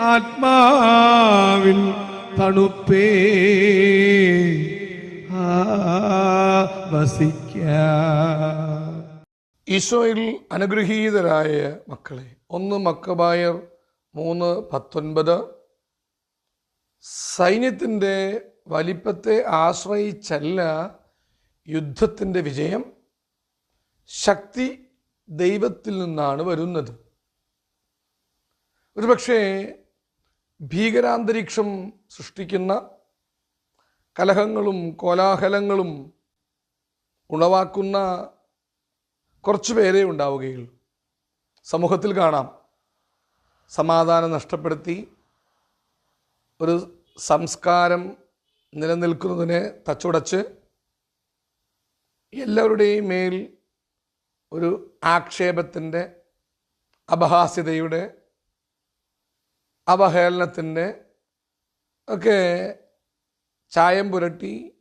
ആത്മാവിൻ തണുപ്പേ. വസിക്ക. ഈശോയിൽ അനുഗ്രഹീതരായ മക്കളെ ഒന്ന് മക്കബായർ മൂന്ന് പത്തൊൻപത്. സൈന്യത്തിന്റെ വലിപ്പത്തെ ആശ്രയിച്ചല്ല യുദ്ധത്തിന്റെ വിജയം. ശക്തി ദൈവത്തിൽ നിന്നാണ് വരുന്നത്. ഒരുപക്ഷേ ഭീകരാന്തരീക്ഷം സൃഷ്ടിക്കുന്ന കലഹങ്ങളും കോലാഹലങ്ങളും ഉളവാക്കുന്ന കുറച്ചു പേരെ ഉണ്ടാവുകയുള്ളൂ. സമൂഹത്തിൽ കാണാം. സമാധാനം നഷ്ടപ്പെടുത്തി ഒരു സംസ്കാരം നിലനിൽക്കുന്നതിനെ തച്ചുടച്ച് എല്ലാവരുടെയും മേൽ ഒരു ആക്ഷേപത്തിന്റെ അപഹാസ്യതയുടെ അവഹേളനത്തിന്റെ ഒക്കെ ചായം പുരട്ടി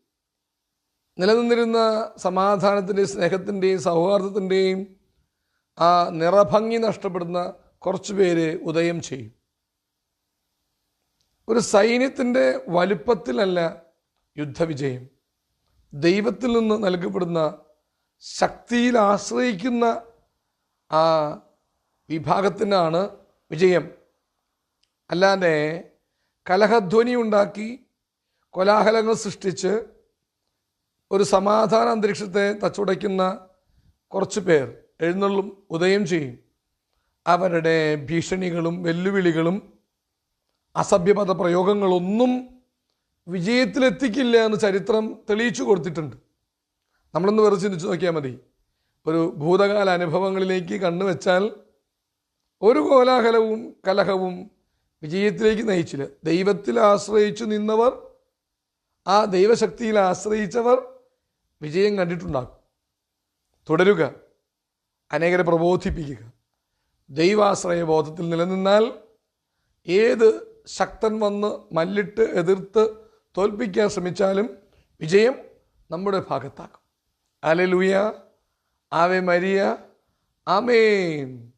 നിലനിന്നിരുന്ന സമാധാനത്തിന്റെയും സ്നേഹത്തിന്റെയും സൗഹാർദ്ദത്തിന്റെയും ആ നിറഭംഗി നഷ്ടപ്പെടുന്ന കുറച്ച് പേര് ഉദയം ചെയ്യും. ഒരു സൈന്യത്തിന്റെ വലുപ്പത്തിലല്ല യുദ്ധവിജയം. ദൈവത്തിൽ നിന്ന് നൽകപ്പെടുന്ന ശക്തിയിൽ ആശ്രയിക്കുന്ന ആ വിഭാഗത്തിനാണ് വിജയം. അല്ലാതെ കലഹധ്വനി ഉണ്ടാക്കി കോലാഹലങ്ങൾ സൃഷ്ടിച്ച് ഒരു സമാധാന അന്തരീക്ഷത്തെ തച്ചുടയ്ക്കുന്ന കുറച്ച് പേർ എഴുന്നള്ളും ഉദയം ചെയ്യും. അവരുടെ ഭീഷണികളും വെല്ലുവിളികളും അസഭ്യപദ പ്രയോഗങ്ങളൊന്നും വിജയത്തിലെത്തിക്കില്ല എന്ന് ചരിത്രം തെളിയിച്ചു കൊടുത്തിട്ടുണ്ട്. നമ്മളൊന്ന് വെറുതെ ചിന്തിച്ചു നോക്കിയാൽ മതി. ഒരു ഭൂതകാല അനുഭവങ്ങളിലേക്ക് കണ്ണുവെച്ചാൽ ഒരു കോലാഹലവും കലഹവും വിജയത്തിലേക്ക് നയിച്ചില്ല. ദൈവത്തിൽ ആശ്രയിച്ചു നിന്നവർ ആ ദൈവശക്തിയിൽ ആശ്രയിച്ചവർ വിജയം കണ്ടിട്ടുണ്ടാകും. തുടരുക. അനേകരെ പ്രബോധിപ്പിക്കുക. ദൈവാശ്രയ ബോധത്തിൽ നിലനിന്നാൽ ഏത് ശക്തൻ വന്ന് മല്ലിട്ട് എതിർത്ത് തോൽപ്പിക്കാൻ ശ്രമിച്ചാലും വിജയം നമ്മുടെ ഭാഗത്താക്കും അലലുയ ആവേ മരിയ. ആമേൻ.